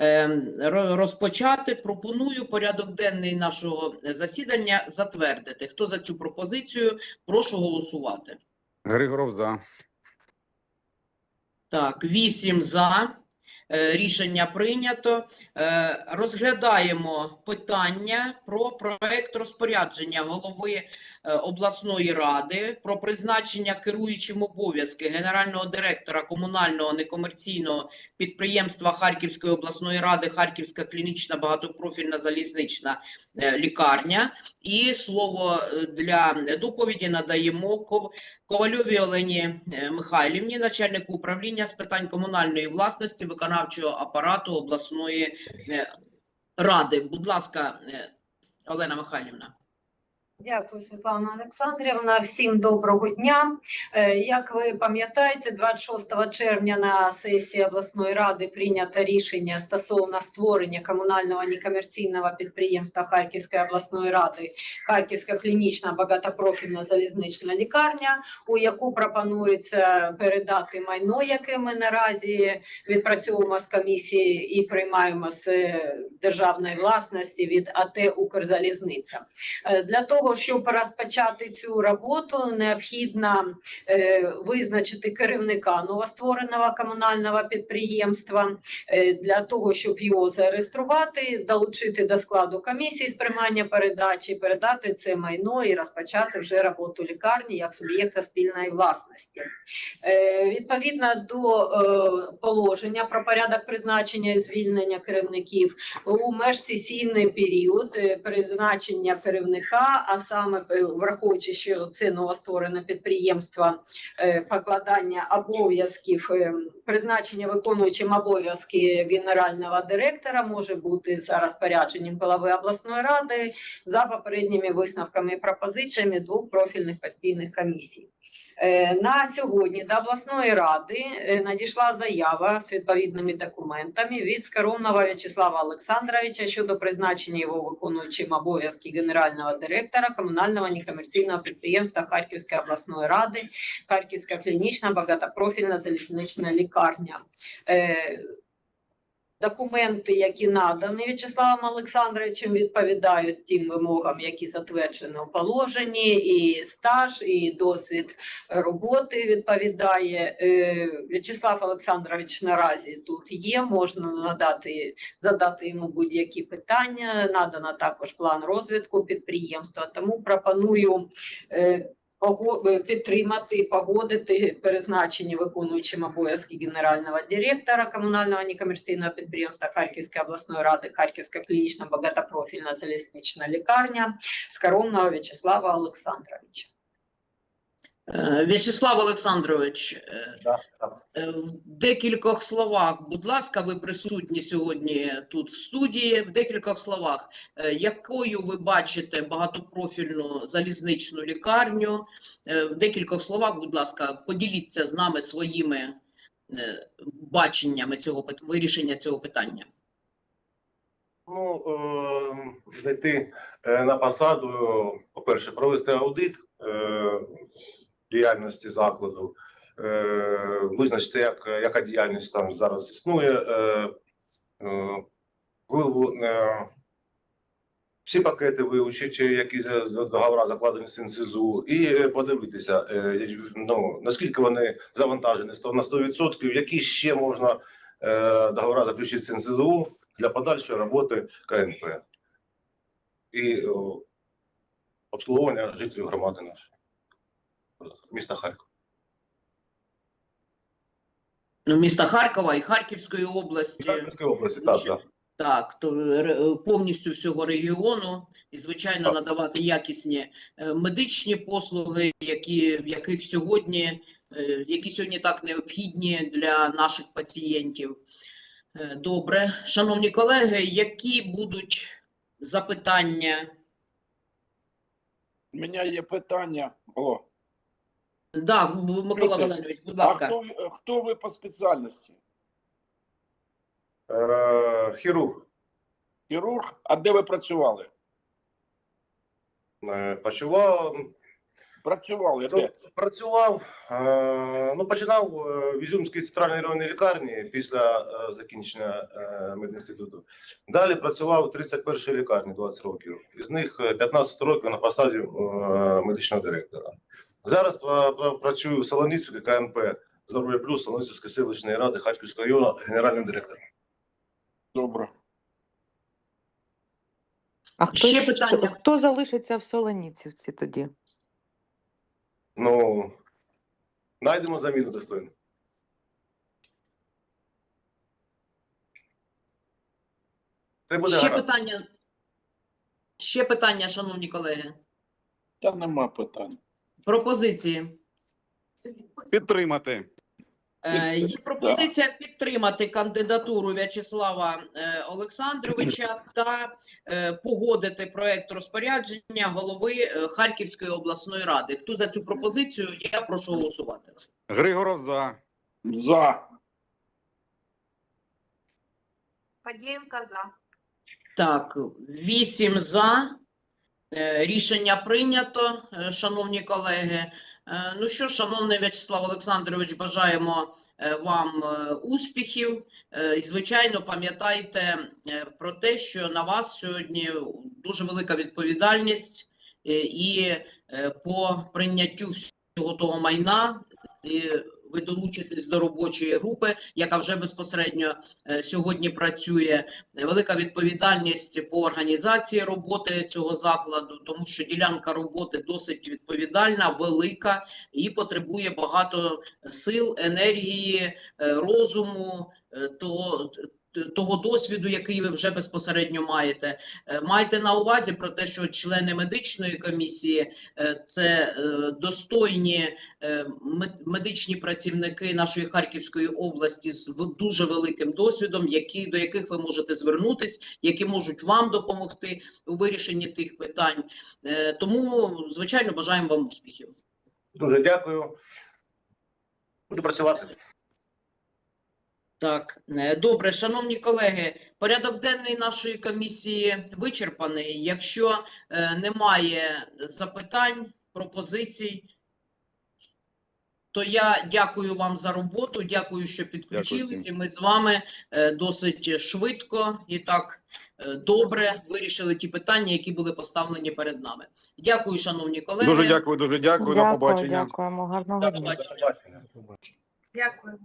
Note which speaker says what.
Speaker 1: е, ро- розпочати. Пропоную порядок денний нашого засідання затвердити. Хто за цю пропозицію? Прошу голосувати.
Speaker 2: Григоров за.
Speaker 1: Так, вісім за. Е, Рішення прийнято. Е, Розглядаємо питання про проект розпорядження голови е, обласної ради про призначення керуючим обов'язки генерального директора комунального некомерційного підприємства Харківської обласної ради Харківська клінічна багатопрофільна залізнична лікарня. І слово для доповіді надаємо Ковальовій Олені е, Михайлівні, начальнику управління з питань комунальної власності виконавчого апарату обласної е, ради. Будь ласка, е, Олена Михайлівна.
Speaker 3: Дякую, Світлана Олександрівна. Всім доброго дня. Е, Як ви пам'ятаєте, 26 червня на сесії обласної ради прийнято рішення стосовно створення комунального некомерційного підприємства Харківської обласної ради Харківська клінічна багатопрофільна залізнична лікарня, у яку пропонується передати майно, яке ми наразі відпрацьовуємо з комісії і приймаємо з державної власності від АТ Укрзалізниця. Е, Для того, щоб розпочати цю роботу, необхідно е, визначити керівника новоствореного комунального підприємства е, для того, щоб його зареєструвати, долучити до складу комісії з приймання передачі, передати це майно і розпочати вже роботу лікарні як суб'єкта спільної власності. Е, Відповідно до е, положення про порядок призначення і звільнення керівників у межсесійний період е, призначення керівника, саме е, враховуючи, що це новостворене підприємство, е, покладання обов'язків, е, призначення виконуючим обов'язки генерального директора може бути за розпорядженням голови обласної ради за попередніми висновками і пропозиціями двох профільних постійних комісій. Е, На сьогодні до обласної ради е, надійшла заява з відповідними документами від Скоромного В'ячеслава Олександровича щодо призначення його виконуючим обов'язки генерального директора комунального некомерційного підприємства Харківської обласної ради, Харківська клінічна багатопрофільна залізнична лікарня. Е, Документи, які надані В'ячеславом Олександровичем, відповідають тим вимогам, які затверджені у положенні, і стаж, і досвід роботи відповідає. Е, В'ячеслав Олександрович наразі тут є. Можна надати задати йому будь-які питання. Надано також план розвитку підприємства. Тому пропоную. Е, Підтримати погодити призначення виконуючим обов'язки генерального директора комунального некомерційного підприємства Харківської обласної ради, Харківська клінічна багатопрофільна залізнична лікарня Скоромного В'ячеслава Олександровича.
Speaker 1: Е, В'ячеслав Олександрович, е, е, в декількох словах, будь ласка, ви присутні сьогодні тут в студії. В декількох словах, якою ви бачите багатопрофільну залізничну лікарню? В декількох словах, будь ласка, поділіться з нами своїми баченнями цього вирішення цього питання.
Speaker 4: Ну, зайти на посаду, по-перше, провести аудит діяльності закладу, е, визначити, як, яка діяльність там зараз існує. Е, е, е, всі пакети вивчити, які за договори закладені з НСЗУ, і подивитися, ну, наскільки вони завантажені на 100%, які ще можна договори заключити з НСЗУ для подальшої роботи КНП. І обслуговування жителів громади нашої міста Харкова.
Speaker 1: Ну, міста Харкова і Харківської області.
Speaker 4: Харківської області, так, так.
Speaker 1: Так, то повністю всього регіону і, звичайно,
Speaker 4: Так.
Speaker 1: надавати якісні е, медичні послуги, які, в яких сьогодні, е, які сьогодні так необхідні для наших пацієнтів. Е, Добре. Шановні колеги, які будуть запитання?
Speaker 5: У мене є питання. О,
Speaker 1: Так, Микола
Speaker 5: Слухайте,
Speaker 1: Валерійович, будь
Speaker 5: а
Speaker 1: ласка.
Speaker 5: хто, хто ви по спеціальності?
Speaker 4: Е, хірург
Speaker 5: Хірург? А де ви працювали?
Speaker 4: е, працював Це
Speaker 5: де?
Speaker 4: Працював, е, ну починав е, в Ізюмській центральній районній лікарні після е, закінчення е, медінституту. Далі працював у 31-й лікарні 20 років. Із них е, 15 років на посаді е, медичного директора. Зараз пра- пра- працюю в Солоніцькій КНП Здоров'я плюс Солоніцької селищної ради Харківського району генеральним директором.
Speaker 5: Добре.
Speaker 2: А хто,
Speaker 1: Ще питання?
Speaker 2: хто залишиться в Солоніцівці тоді?
Speaker 4: Ну знайдемо заміну достойну. Це буде
Speaker 1: Ще
Speaker 4: гаразд.
Speaker 1: питання. Ще питання, шановні колеги.
Speaker 5: Та нема питань.
Speaker 1: Пропозиції.
Speaker 6: Підтримати.
Speaker 1: Е, Є пропозиція підтримати кандидатуру В'ячеслава е, Олександровича та е, погодити проект розпорядження голови Харківської обласної ради. Хто за цю пропозицію? Я прошу голосувати.
Speaker 6: Григоров за.
Speaker 5: За.
Speaker 7: Фадієнко за.
Speaker 1: Так, вісім за. Рішення прийнято, шановні колеги. Е, Ну що, шановний В'ячеслав Олександрович, бажаємо е, вам е, успіхів. І, звичайно, пам'ятайте про те, що на вас сьогодні дуже велика відповідальність і по прийняттю всього того майна. Ви долучитесь до робочої групи, яка вже безпосередньо е, сьогодні працює. Велика відповідальність по організації роботи цього закладу, тому що ділянка роботи досить відповідальна, велика і потребує багато сил, енергії, е, розуму, е, того. Досвіду, який ви вже безпосередньо маєте, Е, майте на увазі про те, що члени медичної комісії е, це е, достойні медичні працівники нашої Харківської області з дуже великим досвідом, які до яких ви можете звернутись, які можуть вам допомогти у вирішенні тих питань. Тому, звичайно, бажаємо вам успіхів.
Speaker 4: Дуже дякую. Буду працювати.
Speaker 1: Так, е, добре, шановні колеги, порядок денний нашої комісії вичерпаний. Якщо е, немає запитань, пропозицій, то я дякую вам за роботу. Дякую, що підключились. І ми з вами е, досить швидко і так е, добре вирішили ті питання, які були поставлені перед нами. Дякую, шановні колеги.
Speaker 6: Дуже дякую, дуже дякую. До
Speaker 2: Дякую,
Speaker 6: побачення.
Speaker 2: дякуємо. Гарного
Speaker 1: До побачення.
Speaker 7: Дякую.